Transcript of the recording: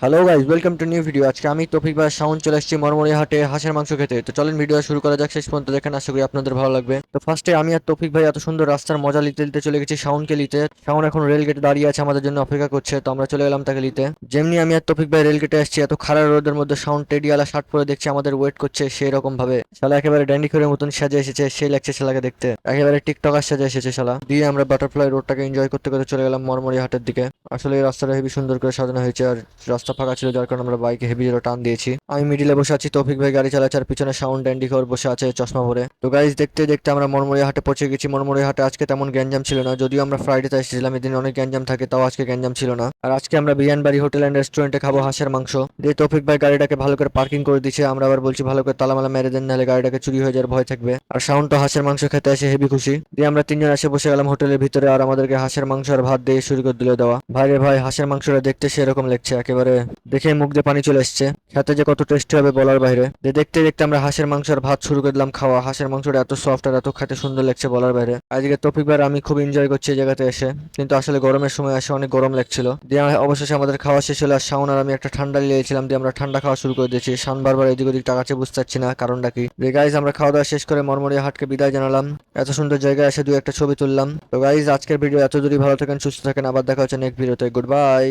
Hello guys welcome to new video আজকে আমি তফিক ভাই সাউন্ড চলে এসেছি মরমরি হাটে হাঁসের মাংস খেতে। তো চলেন ভিডিও শুরু করা যাক, শেষ পর্যন্ত দেখেন, আশা করি আপনাদের ভালো লাগবে। তো ফার্স্টে আমি আর তফিক ভাই এত সুন্দর রাস্তার মজা নিতে নিতে চলে গেছি শাওনকে লিতে সাউন্ড এখন রেল গেটে দাঁড়িয়ে আছে, আমাদের জন্য অপেক্ষা করছে, তো আমরা চলে গেলাম তাকে নিতে। যেমনি আমি আর তফিক ভাই রেল গেটে আসছি, এত খারাপ রোদের মধ্যে শাওন টেডিয়ালা শার্ট পরে দেখছি আমাদের ওয়েট করছে সেই রকম ভাবে শালা একেবারে ড্যান্ডি করে মতন সাজে এসেছে সেই লাগছে শালাকে দেখতে। একেবারে টিকটকার সাজে এসেছে শালা। দিয়ে আমরা বাটারফ্লাই রোডটাকে এনজয় করতে করতে চলে গেলাম মরমরি হাটের দিকে। আসলে এই রাস্তাটা হেবি সুন্দর করে সাজানো হয়েছে, আর রাস্তা ফাঁকা ছিল, যার কারণে আমরা বাইকে হেভি জোরে টান দিয়েছি। আমি মিডিলে বসে আছি, তৌফিক ভাই গাড়ি চালাচ্ছে, আর পিছনে সাউন্ড ড্যান্ডি খবর বসে আছে চশমা পরে। তো গাইজ দেখতে দেখতে আমরা মরমরি হাটে পৌঁছে গেছি। মরমরি হাটে আজকে তেমন গ্যাঞ্জাম ছিল না, যদিও আমরা ফ্রাইডেতে এসেছিলাম, এদিন অনেক গ্যাঞ্জাম থাকে, তাও আজকে গ্যাঞ্জাম ছিল না। আর আজকে আমরা বিরিয়ানবাড়ি হোটেল অ্যান্ড রেস্টুরেন্টে খাব হাঁসের মাংস। দিয়ে তৌফিক ভাই গাড়িটাকে ভালো করে পার্কিং করে দিচ্ছে আমরা আবার বলছি ভালো করে তালামালা মেরে দেন, নাহলে গাড়িটাকে চুরি হয়ে যাওয়ার ভয় থাকবে। আর তো হাঁসের মাংস খেতে এসে হেবি খুশি। দিয়ে আমরা তিনজন এসে বসে গেলাম হোটেলের ভিতরে আর আমাদেরকে হাঁসের মাংস আর ভাত দিয়ে শুরু করে দিল দেওয়া। ভাই রে ভাই, হাঁসের মাংসটা দেখতে সেরকম লাগছে, একেবারে দেখে মুখ দিয়ে পানি চলে এসছে। খেতে যে কত টেস্টি হবে বলার বাইরে। দেখতে দেখতে আমরা হাঁসের মাংস আর ভাত শুরু করে দিলাম খাওয়া। হাঁসের মাংসটা এত সফট আর এত খেতে সুন্দর লাগছে বলার বাইরে। আজকে তফিক ভাই আমি খুব এনজয় করছি এই জায়গাতে এসে। কিন্তু আসলে গরমের সময় এসে অনেক গরম লাগছিল। দিয়ে অবশেষে আমাদের খাওয়া শেষ হলো আর শাওন আর আমি একটা ঠান্ডা নিয়েছিলাম দিয়ে আমরা ঠান্ডা খাওয়া শুরু করে দিয়েছি। শান বারবার এদিক ওদিক টাকাচ্ছে বুঝতে পারছি না কারণটা কি। যে গাইজ আমরা খাওয়া দাওয়া শেষ করে মরমরিয়া হাটকে বিদায় জানালাম। এত সুন্দর জায়গায় এসে দু একটা ছবি তুললাম। তো গাইজ আজকের ভিডিও এত দূরই ভালো থাকেন, সুস্থ থাকেন। আবার দেখা হচ্ছে নেক্সট ভিডিওতে গুড বাই